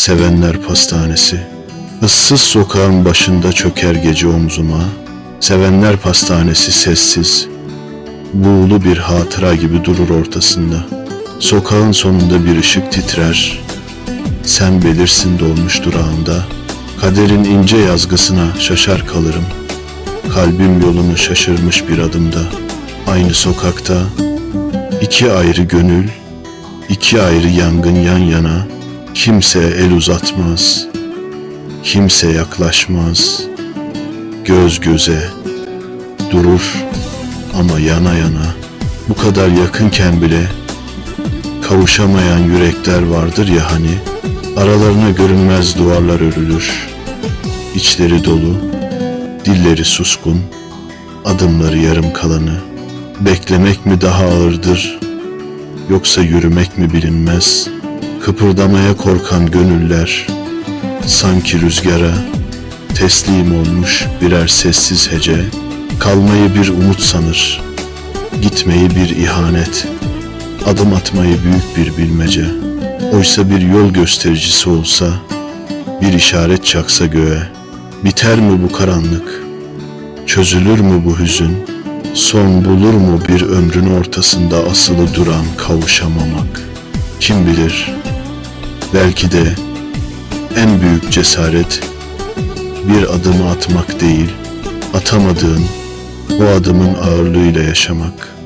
Sevenler Pastanesi. Issız sokağın başında çöker gece omzuma Sevenler Pastanesi sessiz. Buğulu bir hatıra gibi durur ortasında. Sokağın sonunda bir ışık titrer. Sen belirsin dolmuş durağında. Kaderin ince yazgısına şaşar kalırım. Kalbim yolunu şaşırmış bir adımda. Aynı sokakta iki ayrı gönül iki ayrı yangın yan yana Kimse el uzatmaz Kimse yaklaşmaz. Göz göze Durur ama yana yana. Bu kadar yakınken bile Kavuşamayan yürekler vardır ya hani. Aralarına görünmez duvarlar örülür. İçleri dolu Dilleri suskun Adımları yarım kalanı. Beklemek mi daha ağırdır Yoksa yürümek mi bilinmez Kıpırdamaya korkan gönüller Sanki rüzgara Teslim olmuş birer sessiz hece Kalmayı bir umut sanır Gitmeyi bir ihanet Adım atmayı büyük bir bilmece. Oysa bir yol göstericisi olsa Bir işaret çaksa göğe Biter mi bu karanlık? Çözülür mü bu hüzün? Son bulur mu bir ömrün ortasında asılı duran kavuşamamak? Kim bilir Belki de en büyük cesaret bir adımı atmak değil, atamadığın o adımın ağırlığıyla yaşamak.''